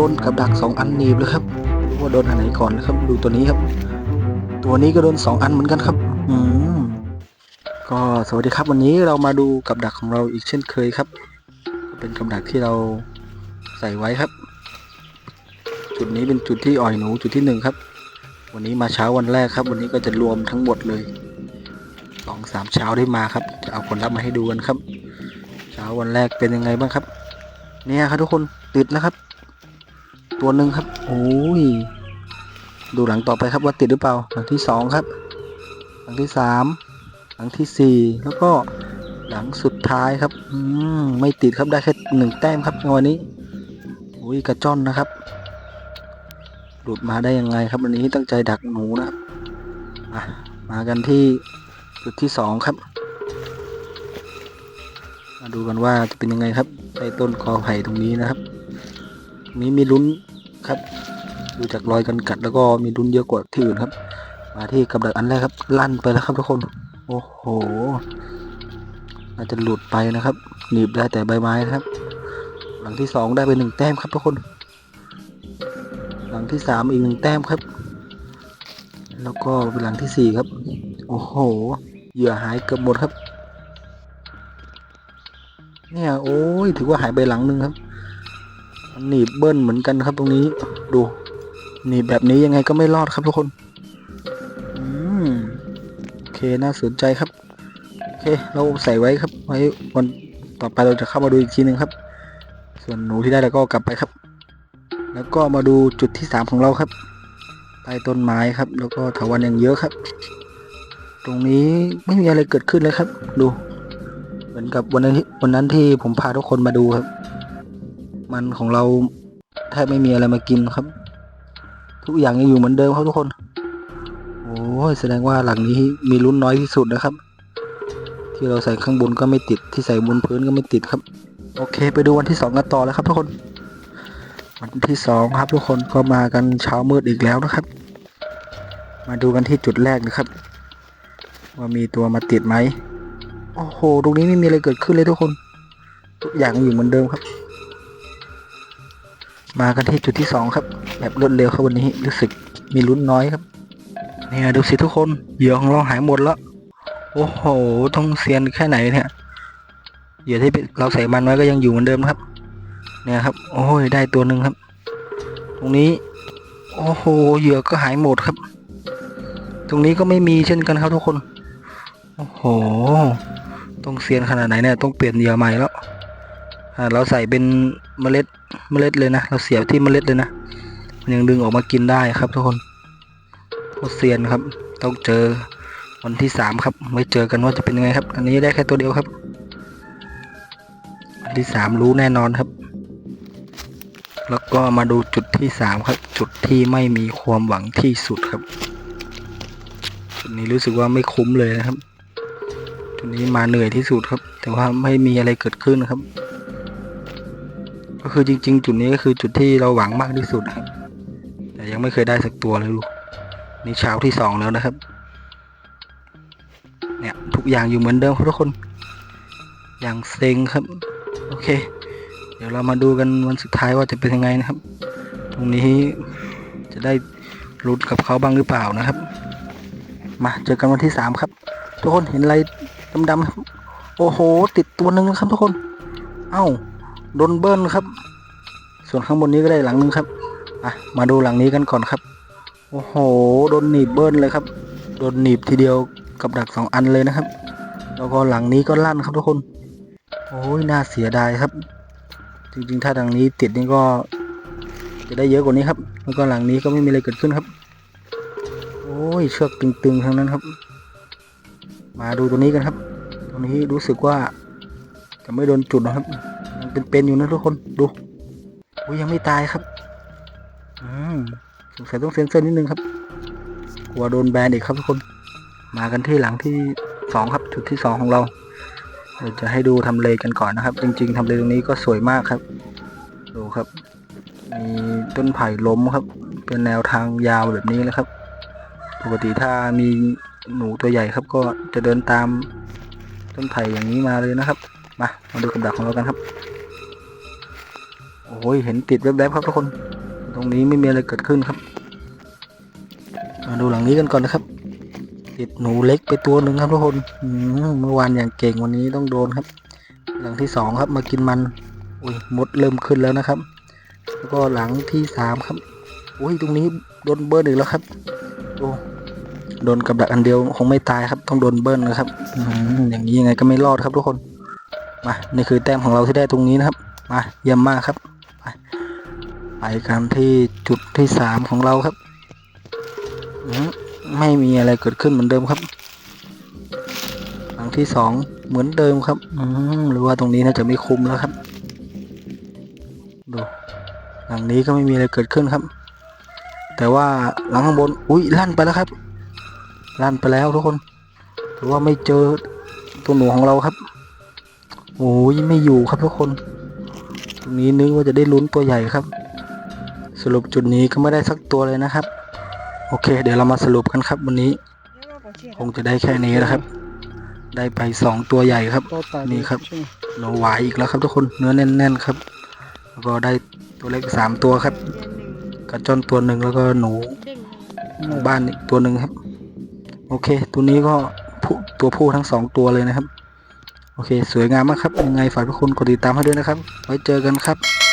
โดนกับดักสองอันหนีบเลยครับว่าโดนอันไหนก่อนนะครับ ดูตัวนี้ครับ ตัวนี้ก็โดนสองอันเหมือนกันครับ อืมก็สวัสดีครับวันนี้เรามาดูกับดักของเราอีกเช่นเคยครับ เป็นกับดักที่เราใส่ไว้ครับ จุดนี้เป็นจุดที่อ่อยหนูจุดที่หนึ่งครับ วันนี้มาเช้าวันแรกครับ วันนี้ก็จะรวมทั้งหมดเลยสองสามเช้าได้มาครับ จะเอาผลลัพธ์มาให้ดูกันครับ เช้าวันแรกเป็นยังไงบ้างครับ เนี่ยครับทุกคนติดนะครับ ตัวหนึ่งครับ โอ้ย ดูหลังต่อไปครับว่าติดหรือเปล่า หลังที่สองครับ หลังที่สาม หลังที่สี่ แล้วก็หลังสุดท้ายครับ อืม ไม่ติดครับได้แค่หนึ่งแต้มครับในวันนี้โอ้ยกระจ้อนนะครับ หลุดมาได้ยังไงครับวันนี้ตั้งใจดักหนูนะครับอะมากันที่จุดที่สองครับ มาดูกันว่าจะเป็นยังไงครับใต้ต้นกอไผ่ตรงนี้นะครับตรงนี้มีลุ้น ครับ ดูจากรอยกันกัดแล้วก็มีลุ้นเยอะกว่าที่อื่นครับ มาที่กับดักอันแรกครับ ลั่นไปแล้วครับทุกคน โอ้โหอาจจะหลุดไปนะครับ หนีบได้แต่ใบไม้นะครับ หลังที่สองได้ไปหนึ่งแต้มครับทุกคน หลังที่สามอีกหนึ่งแต้มครับ แล้วก็เป็นหลังที่สี่ครับ โอ้โห เหยื่อหายเกือบหมดครับ เนี่ยโอ้ยถือว่าหายไปหลังหนึ่งครับ หนีบเบิ้ลเหมือนกันครับตรงนี้ดูหนีบแบบนี้ยังไงก็ไม่รอดครับทุกคนอืมโอเคน่าสนใจครับโอเคเราใส่ไว้ครับไว้วันต่อไปเราจะเข้ามาดูอีกทีหนึ่งครับ ส่วนหนูที่ได้แล้วก็กลับไปครับ แล้วก็มาดูจุดที่สามของเราครับใต้ต้นไม้ครับ แล้วก็ถาวันยังเยอะครับ ตรงนี้ไม่มีอะไรเกิดขึ้นเลยครับ ดู เหมือนกับวันนั้นที่วันนั้นที่ผมพาทุกคนมาดูครับ มันของเราแทบไม่มีอะไรมากินครับ ทุกอย่างยังอยู่เหมือนเดิมครับทุกคน โอ้ยแสดงว่าหลังนี้มีลุ้นน้อยที่สุดนะครับ ที่เราใส่ข้างบนก็ไม่ติดที่ใส่บนพื้นก็ไม่ติดครับ โอเค ไปดูวันที่สองกันต่อแล้วครับทุกคน วันที่สองครับทุกคนก็มากันเช้ามืดอีกแล้วนะครับ มาดูกันที่จุดแรกนะครับ ว่ามีตัวมาติดไหมโอ้โห ตรงนี้ไม่มีอะไรเกิดขึ้นเลยทุกคน ทุกอย่างอยู่เหมือนเดิมครับ มากันที่จุดที่สองครับ แบบรวดเร็วครับวันนี้รู้สึกมีลุ้นน้อยครับ เนี่ยดูสิทุกคนเหยื่อของเราหายหมดแล้ว โอ้โหต้องเซียนแค่ไหนเนี่ยเหยื่อที่เราใส่มันไว้ก็ยังอยู่เหมือนเดิมครับ เนี่ยครับ โอ้ยได้ตัวหนึ่งครับ ตรงนี้โอ้โหเหยื่อก็หายหมดครับ ตรงนี้ก็ไม่มีเช่นกันครับทุกคน โอ้โห ต้องเซียนขนาดไหนเนี่ย ต้องเปลี่ยนเหยื่อใหม่แล้ว เราใส่เป็นเมล็ดเมล็ดเลยนะ เราเสียบที่เมล็ดเลยนะ มันยังดึงออกมากินได้ครับทุกคนโคตรเซียนครับ ต้องเจอวันที่สามครับ ไว้เจอกันว่าจะเป็นยังไงครับ อันนี้ได้แค่ตัวเดียวครับวันที่สามรู้แน่นอนครับ แล้วก็มาดูจุดที่สามครับ จุดที่ไม่มีความหวังที่สุดครับ จุดนี้รู้สึกว่าไม่คุ้มเลยนะครับ จุดนี้มาเหนื่อยที่สุดครับ แต่ว่าไม่มีอะไรเกิดขึ้นครับ ก็คือจริง ๆ จุดนี้ก็คือจุดที่เราหวังมากที่สุดนะครับ แต่ยังไม่เคยได้สักตัวเลยลูกนี่เช้าที่สองแล้วนะครับ เนี่ยทุกอย่างอยู่เหมือนเดิมครับทุกคน อย่างเซ็งครับ โอเค เดี๋ยวเรามาดูกันวันสุดท้ายว่าจะเป็นยังไงนะครับ ตรงนี้จะได้ลุ้นกับเขาบ้างหรือเปล่านะครับ มาเจอกันวันที่สามครับ ทุกคนเห็นอะไรดำๆครับโอ้โห ติดตัวหนึ่งนะครับทุกคน เอ้า โดนเบิ้ลครับ ส่วนข้างบนนี้ก็ได้หลังนึงครับอะมาดูหลังนี้กันก่อนครับ โอ้โหโดนหนีบเบิ้ลเลยครับ โดนหนีบทีเดียวกับดักสองอันเลยนะครับ แล้วก็หลังนี้ก็ลั่นครับทุกคน โอ้ยน่าเสียดายครับ จริงๆ ถ้าทางนี้ติดนี่ก็จะได้เยอะกว่านี้ครับแล้วก็หลังนี้ก็ไม่มีอะไรเกิดขึ้นครับ โอ้ยเชือกตึงๆทั้งนั้นครับ มาดูตัวนี้กันครับ ตัวนี้รู้สึกว่าจะไม่โดนจุดนะครับ ยังเป็นๆอยู่นะทุกคนดูอุ้ยยังไม่ตายครับอืมสงสัยต้องเซ็นเซอร์นิดนึงครับกลัวโดนแบนอีกครับทุกคน มากันที่หลังที่สองครับ จุดที่สองของเราเดี๋ยวจะให้ดูทำเลกันก่อนนะครับ จริง ๆทำเลตรงนี้ก็สวยมากครับ ดูครับ มีต้นไผ่ล้มครับ เป็นแนวทางยาวแบบนี้นะครับ ปกติถ้ามีหนูตัวใหญ่ครับ ก็จะเดินตามต้นไผ่อย่างนี้มาเลยนะครับ มามาดูกับดักของเรากันครับ โอ้ยเห็นติดแวบๆครับทุกคน ตรงนี้ไม่มีอะไรเกิดขึ้นครับ มาดูหลังนี้กันก่อนนะครับ ติดหนูเล็กไปตัวหนึ่งครับทุกคนเมื่อวานอย่างเก่งวันนี้ต้องโดนครับ หลังที่สองครับมากินมันอุ้ยมดเริ่มขึ้นแล้วนะครับ แล้วก็หลังที่สามครับอุ้ยตรงนี้โดนเบิร์นอีกแล้วครับโอ้โดนกับดักอันเดียวคงไม่ตายครับ ต้องโดนเบิร์นนะครับอย่างนี้ยังไงก็ไม่รอดครับทุกคน มานี่คือแต้มของเราที่ได้ตรงนี้นะครับ มาเยี่ยมมากครับ ไปไปกันที่จุดที่สามของเราครับไม่มีอะไรเกิดขึ้นเหมือนเดิมครับหลังที่สองเหมือนเดิมครับอืมหรือว่าตรงนี้น่าจะไม่คุ้มแล้วครับดูหลังนี้ก็ไม่มีอะไรเกิดขึ้นครับ แต่ว่าหลังข้างบนอุ้ยลั่นไปแล้วครับ ลั่นไปแล้วทุกคนถือว่าไม่เจอตัวหนูของเราครับ โอ้ยไม่อยู่ครับทุกคน ตรงนี้นึกว่าจะได้ลุ้นตัวใหญ่ครับ สรุปจุดนี้ก็ไม่ได้สักตัวเลยนะครับ โอเค เดี๋ยวเรามาสรุปกันครับวันนี้ คงจะได้แค่นี้นะครับ ได้ไปสองตัวใหญ่ครับ นี่ครับโนวายอีกแล้วครับทุกคนเนื้อแน่น ๆครับ แล้วก็ได้ตัวเล็กสามตัวครับ กระจอนตัวหนึ่งแล้วก็หนูบ้านอีกตัวหนึ่งครับ โอเค ตัวนี้ก็ผู้ตัวผู้ทั้งสองตัวเลยนะครับ โอเค สวยงามมากครับ ยังไงฝากทุกคนกดติดตามให้ด้วยนะครับ ไว้เจอกันครับ